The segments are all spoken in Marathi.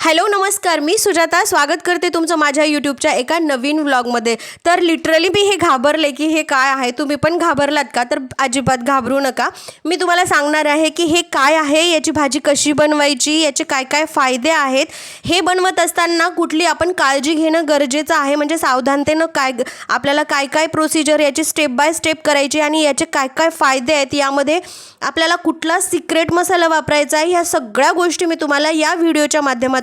हॅलो नमस्कार. मी सुजाता. स्वागत करते तुमचं माझ्या यूट्यूबच्या एका नवीन व्लॉगमध्ये. तर लिटरली मी हे घाबरले की हे काय आहे? तुम्ही पण घाबरलात का? तर अजिबात घाबरू नका. मी तुम्हाला सांगणार आहे की हे काय आहे? याची भाजी कशी बनवायची? याचे काय काय फायदे आहेत? हे बनवत असताना कुठली आपण काळजी घेणं गरजेचं आहे? म्हणजे सावधानतेनं काय आपल्याला काय काय प्रोसिजर याची स्टेप बाय स्टेप करायची आणि याचे काय काय फायदे आहेत? यामध्ये आपल्याला कुठला सिक्रेट मसाला वापरायचा आहे? ह्या सगळ्या गोष्टी मी तुम्हाला या व्हिडिओच्या माध्यमातून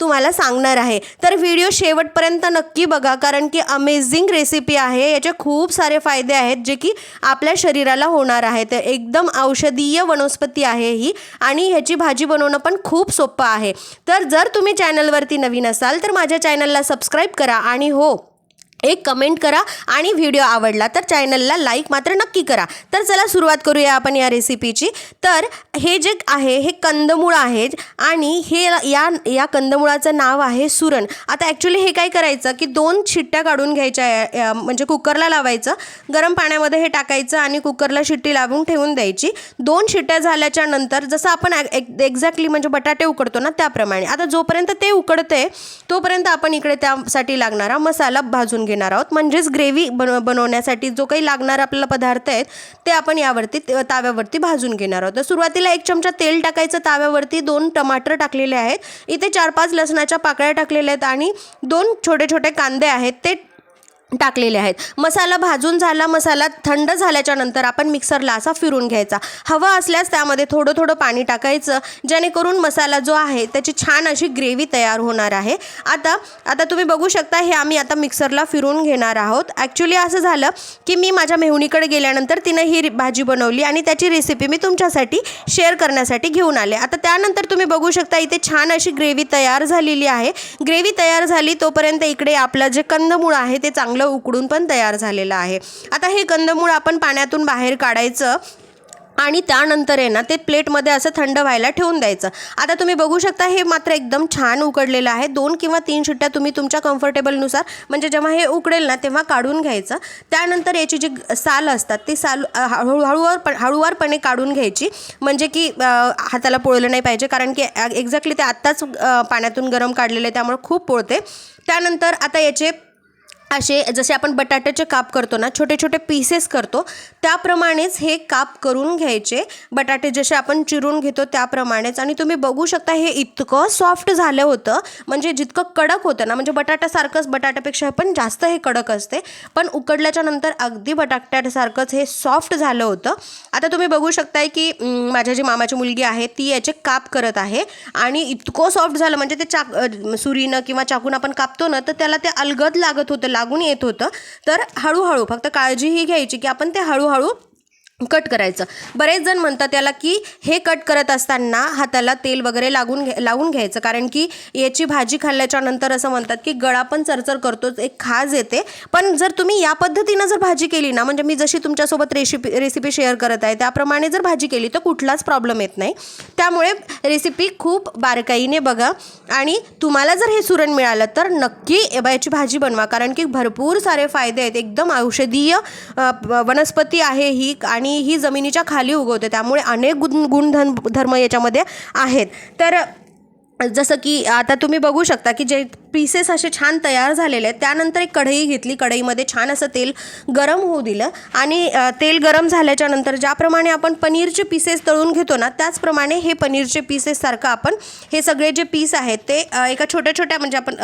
तुम्हाला सांगणार आहे. तर व्हिडिओ शेवटपर्यंत नक्की बघा कारण की अमेझिंग रेसिपी आहे. याचे खूप सारे फायदे आहेत जे की आपल्या शरीराला होणार आहेत एकदम औषधीय वनस्पती आहे ही आणि ह्याची भाजी बनवणं पण खूप सोपं आहे. तर जर तुम्ही चॅनलवरती नवीन असाल तर माझ्या चॅनलला सबस्क्राईब करा आणि हो एक कमेंट करा आणि व्हिडिओ आवडला तर चॅनलला लाईक मात्र नक्की करा. तर चला सुरुवात करूया आपण या रेसिपीची तर हे जे आहे हे कंदमुळं आहेत आणि हे या या कंदमुळाचं नाव आहे सुरण. आता ॲक्च्युली हे काय करायचं की दोन शिट्ट्या काढून घ्यायच्या म्हणजे कुकरला लावायचं. गरम पाण्यामध्ये हे टाकायचं आणि कुकरला शिट्टी लावून ठेवून द्यायची. दोन शिट्ट्या झाल्याच्यानंतर जसं आपण एक्झॅक्टली म्हणजे बटाटे उकडतो ना त्याप्रमाणे. आता जोपर्यंत ते उकडते तोपर्यंत आपण इकडे त्यासाठी लागणारा मसाला भाजून घेणार आहोत. म्हणजेच ग्रेव्ही बन बनवण्यासाठी जो काही लागणारा आपल्याला पदार्थ आहेत ते आपण यावरती ताव्यावरती भाजून घेणार आहोत. तर सुरुवातीला एक चमचा तेल टाकायचं. ताव्यावरती दोन टमाटर टाकलेले आहेत. इथे चार पाच लसणाच्या पाकळ्या टाकलेल्या आहेत आणि दोन छोटे छोटे कांदे आहेत. ते टाकलेले आहेत. मसाला भाजून झाला मसाला थंड झाल्याच्यानंतर आपण मिक्सरला असा फिरून घ्यायचा. हवा असल्यास त्यामध्ये थोडं थोडं पाणी टाकायचं जेणेकरून मसाला जो आहे त्याची छान अशी ग्रेव्ही तयार होणार आहे. आता आता तुम्ही बघू शकता हे आम्ही आता मिक्सरला फिरून घेणार आहोत. ॲक्च्युली असं झालं की मी माझ्या मेहुणीकडे गेल्यानंतर तिनं ही रि- भाजी बनवली आणि त्याची रेसिपी मी तुमच्यासाठी शेअर करण्यासाठी घेऊन आले. आता त्यानंतर तुम्ही बघू शकता इथे छान अशी ग्रेव्ही तयार झालेली आहे. ग्रेव्ही तयार झाली तोपर्यंत इकडे आपलं जे कंदमूळ आहे ते चांगलं उकडून पण तयार झालेलं आहे. आता हे कंदमूळ आपण पाण्यातून बाहेर काढायचं आणि त्यानंतर आहे ना ते प्लेटमध्ये असं थंड व्हायला ठेवून द्यायचं. आता तुम्ही बघू शकता हे मात्र एकदम छान उकडलेलं आहे. दोन किंवा तीन शिट्ट्या तुम्ही तुमच्या कम्फर्टेबलनुसार म्हणजे जेव्हा हे उकडेल ना तेव्हा काढून घ्यायचं. त्यानंतर याची जी साल असतात ती साल हळूहळूवर हळू हळूवार पण हळूवारपणे काढून घ्यायची. म्हणजे की हाताला पोळलं नाही पाहिजे कारण की एक्झॅक्टली ते आत्ताच पाण्यातून गरम काढलेलं आहे, त्यामुळे खूप पोळते. त्यानंतर आता याचे असे जसे आपण बटाट्याचे काप करतो ना छोटे छोटे पीसेस करतो त्याप्रमाणेच हे काप करून घ्यायचे. बटाटे जसे आपण चिरून घेतो त्याप्रमाणेच. आणि तुम्ही बघू शकता हे इतकं सॉफ्ट झालं होतं. म्हणजे जितकं कडक होतं ना म्हणजे बटाट्यासारखंच बटाट्यापेक्षा पण जास्त हे कडक असते. पण उकडल्याच्या नंतर अगदी बटाट्यासारखंच हे सॉफ्ट झालं होतं. आता तुम्ही बघू शकताय की माझ्या जी मामाची मुलगी आहे ती याचे काप करत आहे. आणि इतकं सॉफ्ट झालं म्हणजे ते चाक सुरीनं किंवा चाकून आपण कापतो ना तर त्याला ते अलगद लागत होतं. लागून येत होतं. तर हळूहळू फक्त काळजी ही घ्यायची की आपण ते हळूहळू कट करायचं. बरेच जण म्हणतात त्याला की हे कट करत असताना हाताला तेल वगैरे लागून घे लावून घ्यायचं. कारण की याची भाजी खाल्ल्याच्या नंतर असं म्हणतात की गळा पण चरचर करतोच एक खाज येते. पण जर तुम्ही या पद्धतीनं जर भाजी केली ना म्हणजे मी जशी तुमच्यासोबत रेसिपी रेसिपी शेअर करत आहे त्याप्रमाणे जर भाजी केली तर कुठलाच प्रॉब्लेम येत नाही. त्यामुळे रेसिपी खूप बारकाईने बघा. आणि तुम्हाला जर हे सुरण मिळालं तर नक्की याची भाजी बनवा. कारण की भरपूर सारे फायदे आहेत. एकदम औषधीय वनस्पती आहे ही. आणि ही जमिनीच्या खाली उगवते. त्यामुळे अनेक गुण गुणधर्म धर्म याच्यामध्ये आहेत. तर जसं की आता तुम्ही बघू शकता की जे पीसेस असे छान तयार झालेले आहेत. त्यानंतर एक कढई घेतली. कढईमध्ये छान असं तेल गरम होऊ दिलं. आणि तेल गरम झाल्याच्यानंतर ज्याप्रमाणे आपण पनीरचे पीसेस तळून घेतो ना त्याचप्रमाणे हे पनीरचे पीसेससारखं आपण हे सगळे जे पीस आहेत ते एका छोट्या छोट्या म्हणजे आपण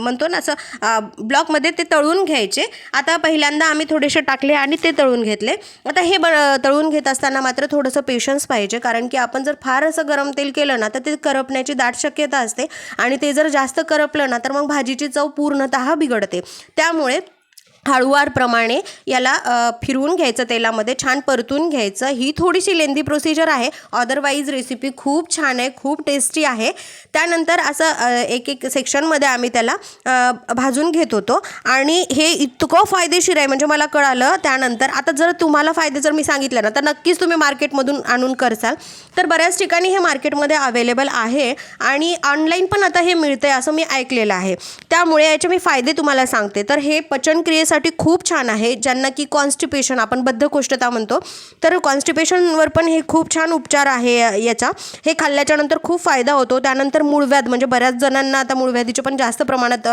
म्हणतो ना असं ब्लॉकमध्ये ते तळून घ्यायचे. आता पहिल्यांदा आम्ही थोडेसे टाकले आणि ते तळून घेतले. आता हे ब तळून घेत असताना मात्र थोडंसं पेशन्स पाहिजे. कारण की आपण जर फार असं गरम तेल केलं ना तर ते करपण्याची दाट शक्यता असते. आणि ते जर जास्त करपलं ना तर मग भाजीची चव पूर्णतः बिघडते. त्यामुळे हळूवारप्रमाणे याला फिरवून घ्यायचं तेलामध्ये छान परतून घ्यायचं. ही थोडीशी लेंदी प्रोसिजर आहे. अदरवाईज रेसिपी खूप छान आहे खूप टेस्टी आहे. त्यानंतर असं एक एक सेक्शनमध्ये आम्ही त्याला भाजून घेत होतो. आणि हे इतकं फायदेशीर आहे म्हणजे मला कळालं त्यानंतर. आता जर तुम्हाला फायदे जर मी सांगितलं ना तर नक्कीच तुम्ही मार्केटमधून आणून करसाल. तर बऱ्याच ठिकाणी हे मार्केटमध्ये अवेलेबल आहे आणि ऑनलाईन पण आता हे मिळतं आहे असं मी ऐकलेलं आहे. त्यामुळे याचे मी फायदे तुम्हाला सांगते. तर हे पचनक्रियेसाठी मुळव्याधासाठी खूप छान आहे ज्यांना की कॉन्स्टिपेशन आपण बद्धकोष्ठता म्हणतो. तर कॉन्स्टिपेशनवर पण हे खूप छान उपचार आहे याचा. हे खाल्ल्याच्यानंतर खूप फायदा होतो. त्यानंतर मूळव्याध म्हणजे बऱ्याच जणांना आता मूळव्याधीचे पण जास्त प्रमाणात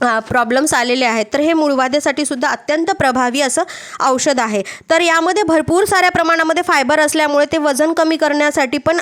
प्रॉब्लेम्स आलेले आहेत. तर हे मूळवाद्यासाठी सुद्धा अत्यंत प्रभावी असं औषध आहे. तर यामध्ये भरपूर साऱ्या प्रमाणामध्ये फायबर असल्यामुळे ते वजन कमी करण्यासाठी पण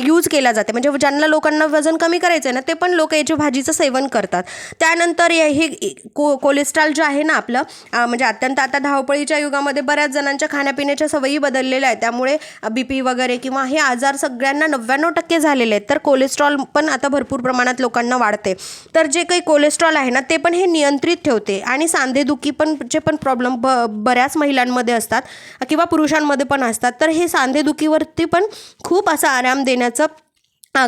यूज केला जाते. म्हणजे ज्यांना लोकांना वजन कमी करायचं आहे ना ते पण लोक याच्या भाजीचं सेवन करतात. त्यानंतर हे को कोलेस्ट्रॉल जे आहे ना आपलं म्हणजे अत्यंत आता धावपळीच्या युगामध्ये बऱ्याच जणांच्या खाण्यापिण्याच्या सवयी बदललेल्या आहेत. त्यामुळे बी पी वगैरे किंवा हे आजार सगळ्यांना नव्याण्णव टक्के झालेले आहेत. तर कोलेस्ट्रॉल पण आता भरपूर प्रमाणात लोकांना वाढते. तर जे काही कोलेस्ट्रॉल आहे ना ते पण हे नियंत्रित ठेवते. आणि सांधेदुखी पण चे पण प्रॉब्लेम ब बऱ्याच महिलांमध्ये असतात किंवा पुरुषांमध्ये पण असतात तर हे सांधेदुखीवरती पण खूप असा आराम देण्याचं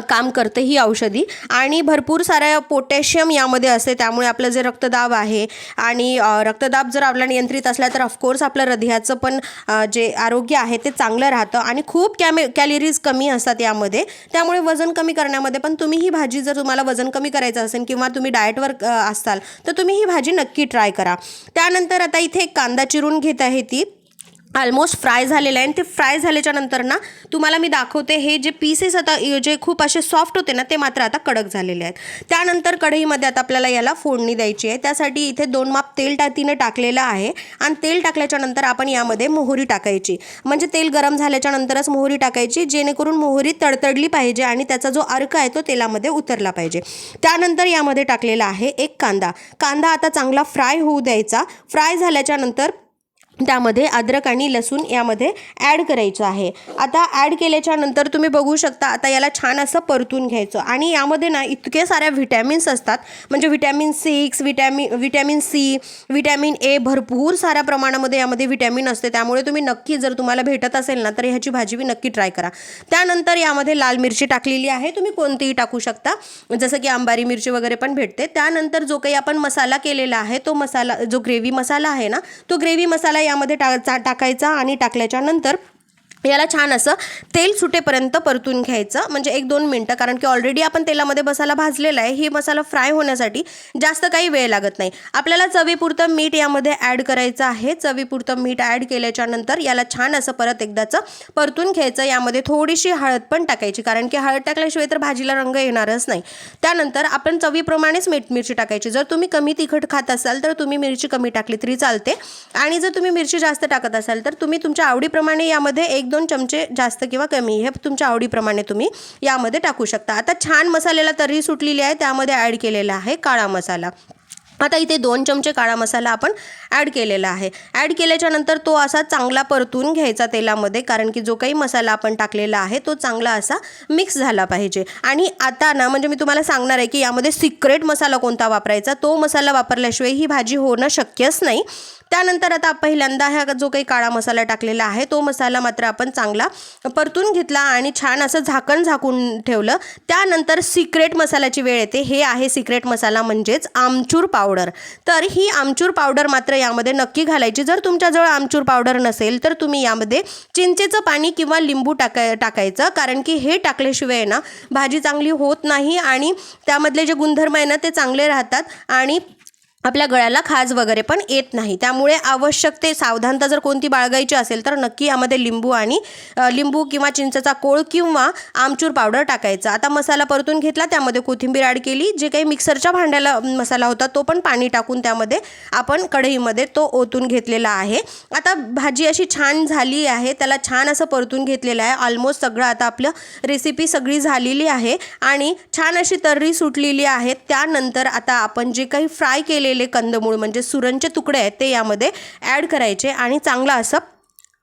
काम करते ही औषधी. आणि भरपूर साऱ्या पोटॅशियम यामध्ये असते त्यामुळे आपलं जे रक्तदाब आहे आणि रक्तदाब जर आपला नियंत्रित असला तर ऑफकोर्स आपलं हृदयाचं पण जे आरोग्य आहे ते चांगलं राहतं आणि खूप कॅमे कॅलरीज कमी असतात यामध्ये. त्यामुळे वजन कमी करण्यामध्ये पण तुम्ही ही भाजी जर तुम्हाला वजन कमी करायचं असेल किंवा तुम्ही डाएटवर असाल तर तुम्ही ही भाजी नक्की ट्राय करा. त्यानंतर आता इथे एक कांदा चिरून घेत आहे ती. ऑलमोस्ट फ्राय झालेलं आहे. आणि ते फ्राय झाल्याच्यानंतर ना तुम्हाला मी दाखवते हे जे पीसेस आता जे खूप असे सॉफ्ट होते ना ते मात्र आता कडक झालेले आहेत. त्यानंतर कढईमध्ये आता आपल्याला याला फोडणी द्यायची आहे. त्यासाठी इथे दोन माप तेल टा टाकलेलं आहे. आणि तेल टाकल्याच्या नंतर आपण यामध्ये मोहरी टाकायची. म्हणजे तेल गरम झाल्याच्या नंतरच मोहरी टाकायची जेणेकरून मोहरी तडतडली पाहिजे आणि त्याचा जो अर्क आहे तो तेलामध्ये उतरला पाहिजे. त्यानंतर यामध्ये टाकलेला आहे एक कांदा. कांदा आता चांगला फ्राय होऊ द्यायचा. फ्राय झाल्याच्यानंतर त्यामध्ये अद्रक आणि लसूण यामध्ये ॲड करायचं आहे. आता ॲड केल्याच्यानंतर तुम्ही बघू शकता आता याला छान असं परतून घ्यायचं. आणि यामध्ये ना इतके साऱ्या व्हिटॅमिन्स असतात म्हणजे vitamin six vitamin vitamin C vitamin A भरपूर साऱ्या प्रमाणामध्ये यामध्ये व्हिटॅमिन असते. त्यामुळे तुम्ही नक्की जर तुम्हाला भेटत असेल ना तर ह्याची भाजी बी नक्की ट्राय करा. त्यानंतर यामध्ये लाल मिरची टाकलेली आहे तुम्ही कोणतीही टाकू शकता. जसं की अंबारी मिरची वगैरे पण भेटते. त्यानंतर जो काही आपण मसाला केलेला आहे तो मसाला जो ग्रेव्ही मसाला आहे ना तो ग्रेव्ही मसाला यामध्ये टा चा- टाकायचा आणि टाकल्याच्या नंतर याला छान असं तेल सुटेपर्यंत परतून घ्यायचं. म्हणजे एक दोन मिनटं कारण की ऑलरेडी आपण तेलामध्ये मसाला भाजलेला आहे. ही मसाला फ्राय होण्यासाठी जास्त काही वेळ लागत नाही. आपल्याला चवीपुरतं मीठ यामध्ये ॲड करायचं आहे. चवीपुरतं मीठ ॲड केल्याच्यानंतर याला छान असं परत एकदाचं परतून घ्यायचं. यामध्ये थोडीशी हळद पण टाकायची कारण की हळद टाकल्याशिवाय तर भाजीला रंग येणारच नाही. त्यानंतर आपण चवीप्रमाणेच मीठ मिरची टाकायची. जर तुम्ही कमी तिखट खात असाल तर तुम्ही मिरची कमी टाकली तरी चालते. आणि जर तुम्ही मिरची जास्त टाकत असाल तर तुम्ही तुमच्या आवडीप्रमाणे यामध्ये एक दोन चमचे जास्त किंवा कमी हे तुमच्या आवडीप्रमाणे तुम्ही यामध्ये टाकू शकता. आता छान मसाल्याला तर्री सुटलेली आहे त्यामध्ये ॲड केलेला आहे काळा मसाला. आता इथे दोन चमचे काळा मसाला आपण ॲड केलेला आहे. ॲड केल्याच्यानंतर तो असा चांगला परतून घ्यायचा तेलामध्ये कारण की जो काही मसाला आपण टाकलेला आहे तो चांगला असा मिक्स झाला पाहिजे. आणि आता ना म्हणजे मी तुम्हाला सांगणार आहे की यामध्ये सिक्रेट मसाला कोणता वापरायचा तो मसाला वापरल्याशिवाय ही भाजी होणं शक्यच नाही. त्यानंतर आता पहिल्यांदा हा जो काही काळा मसाला टाकलेला आहे तो मसाला मात्र आपण चांगला परतून घेतला आणि छान असं झाकण झाकून ठेवलं. त्यानंतर सिक्रेट मसाल्याची वेळ येते. हे आहे सिक्रेट मसाला म्हणजेच आमचूर पावडर तर ही आमचूर पावडर मात्र यामध्ये नक्की घालायची. जर तुमच्याजवळ आमचूर पावडर नसेल तर तुम्ही यामध्ये चिंचेचं पाणी किंवा लिंबू टाकाय टाकायचं. कारण की हे टाकल्याशिवाय ना भाजी चांगली होत नाही आणि त्यामधले जे गुणधर्म आहे ना ते चांगले राहतात. आणि आपल्या गळ्याला खाज वगैरे पण येत नाही. त्यामुळे आवश्यक ते सावधानता जर कोणती बाळगायची असेल तर नक्की यामध्ये लिंबू आणि लिंबू किंवा चिंचेचा कोळ किंवा आमचूर पावडर टाकायचा. आता मसाला परतून घेतला त्यामध्ये कोथिंबीर ॲड केली. जे काही मिक्सरच्या भांड्याला मसाला होता तो पण पाणी टाकून त्यामध्ये आपण कढईमध्ये तो ओतून घेतलेला आहे. आता भाजी अशी छान झाली आहे. त्याला छान असं परतून घेतलेलं आहे. ऑलमोस्ट सगळं आता आपलं रेसिपी सगळी झालेली आहे. आणि छान अशी तर्री सुटलेली आहे. त्यानंतर आता आपण जे काही फ्राय केले केलेले कंदमूळ म्हणजे सुरणचे तुकडे आहेत ते यामध्ये ॲड करायचे आणि चांगलं असं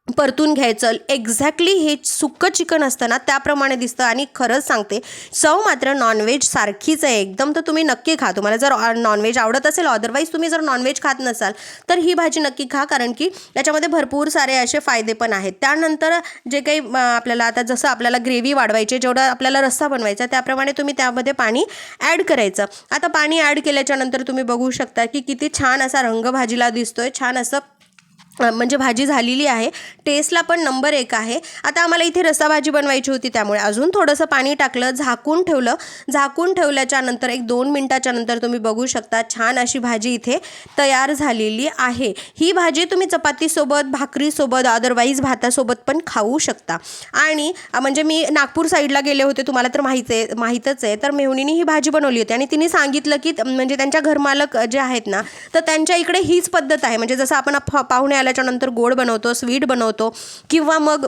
परतून घ्यायचं. एक्झॅक्टली हे सुक्कं चिकन असतं ना त्याप्रमाणे दिसतं आणि खरंच सांगते चव मात्र नॉनव्हेज सारखीच आहे. एकदम तर तुम्ही नक्की खा. तुम्हाला जर नॉनव्हेज आवडत असेल अदरवाईज तुम्ही जर नॉनव्हेज खात नसाल तर ही भाजी नक्की खा. कारण की याच्यामध्ये भरपूर सारे असे फायदे पण आहेत. त्यानंतर जे काही आपल्याला आता जसं आपल्याला ग्रेव्ही वाढवायची जेवढा आपल्याला रस्सा बनवायचा त्याप्रमाणे तुम्ही त्यामध्ये पाणी ॲड करायचं. आता पाणी ॲड केल्याच्यानंतर तुम्ही बघू शकता की किती छान असा रंग भाजीला दिसतोय. छान असं म्हणजे भाजी झालेली आहे. टेस्टला पण नंबर एक आहे. आता आम्हाला इथे रसा भाजी बनवायची होती त्यामुळे अजून थोडंसं पाणी टाकलं झाकून ठेवलं. झाकून ठेवल्याच्या नंतर एक दोन मिनटाच्या नंतर तुम्ही बघू शकता छान अशी भाजी इथे तयार झालेली आहे. ही भाजी तुम्ही चपातीसोबत भाकरीसोबत अदरवाईज भातासोबत पण खाऊ शकता. आणि म्हणजे मी नागपूर साईडला गेले होते तुम्हाला तर माहीत आहे माहीतच आहे. तर मेहुणीने ही भाजी बनवली होती आणि तिने सांगितलं की म्हणजे त्यांच्या घरमालक जे आहेत ना तर त्यांच्या इकडे हीच पद्धत आहे. म्हणजे जसं आपण पाहुण्या पाहुणे गोड बनवतो स्वीट बनवतो किंवा मग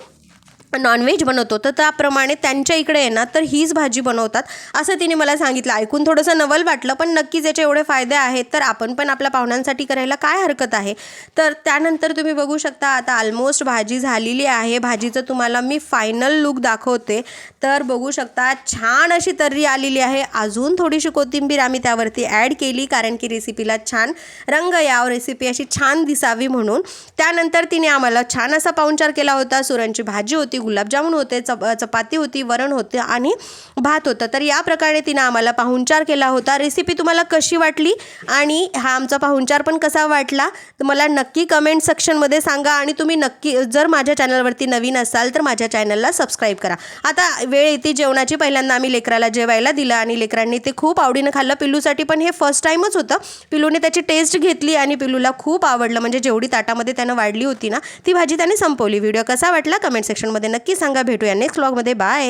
नॉनव्हेज बनवतो तर त्याप्रमाणे त्यांच्या इकडे आहे ना तर हीच भाजी बनवतात. असं तिने मला सांगितलं. ऐकून थोडंसं नवल वाटलं पण नक्कीच याचे एवढे फायदे आहेत तर आपण पण आपल्या पाहुण्यांसाठी करायला काय हरकत आहे? तर त्यानंतर तुम्ही बघू शकता आता ऑलमोस्ट भाजी झालेली आहे. भाजीचं तुम्हाला मी फायनल लुक दाखवते. तर बघू शकता छान अशी तर्री आलेली आहे. अजून थोडीशी कोथिंबीर आम्ही त्यावरती ॲड केली कारण की रेसिपीला छान रंग यावं रेसिपी अशी छान दिसावी म्हणून. त्यानंतर तिने आम्हाला छान असा पाहुणचार केला होता. सुरणची भाजी होती गुलाबजामुन होते चप चपाती होती वरण होते आणि भात होतं. तर या प्रकारे तिनं आम्हाला पाहुणचार केला होता. रेसिपी तुम्हाला कशी वाटली आणि हा आमचा पाहुणचार पण कसा वाटला तर मला नक्की कमेंट सेक्शनमध्ये सांगा आणि तुम्ही नक्की जर माझ्या चॅनलवरती नवीन असाल तर माझ्या चॅनलला सबस्क्राईब करा. आता वेळ येते जेवणाची. पहिल्यांदा आम्ही लेकराला जेवायला दिलं आणि लेकरांनी ते खूप आवडीनं खाल्लं. पिल्लूसाठी पण हे फर्स्ट टाईमच होतं. पिल्लूने त्याची टेस्ट घेतली आणि पिल्लूला खूप आवडलं. म्हणजे जेवढी ताटामध्ये त्यानं वाढली होती ना ती भाजी त्याने संपवली. व्हिडिओ कसा वाटला? कमेंट सेक्शनमध्ये नक्की सांगा. भेटूया नेक्स्ट ब्लॉगमध्ये बाय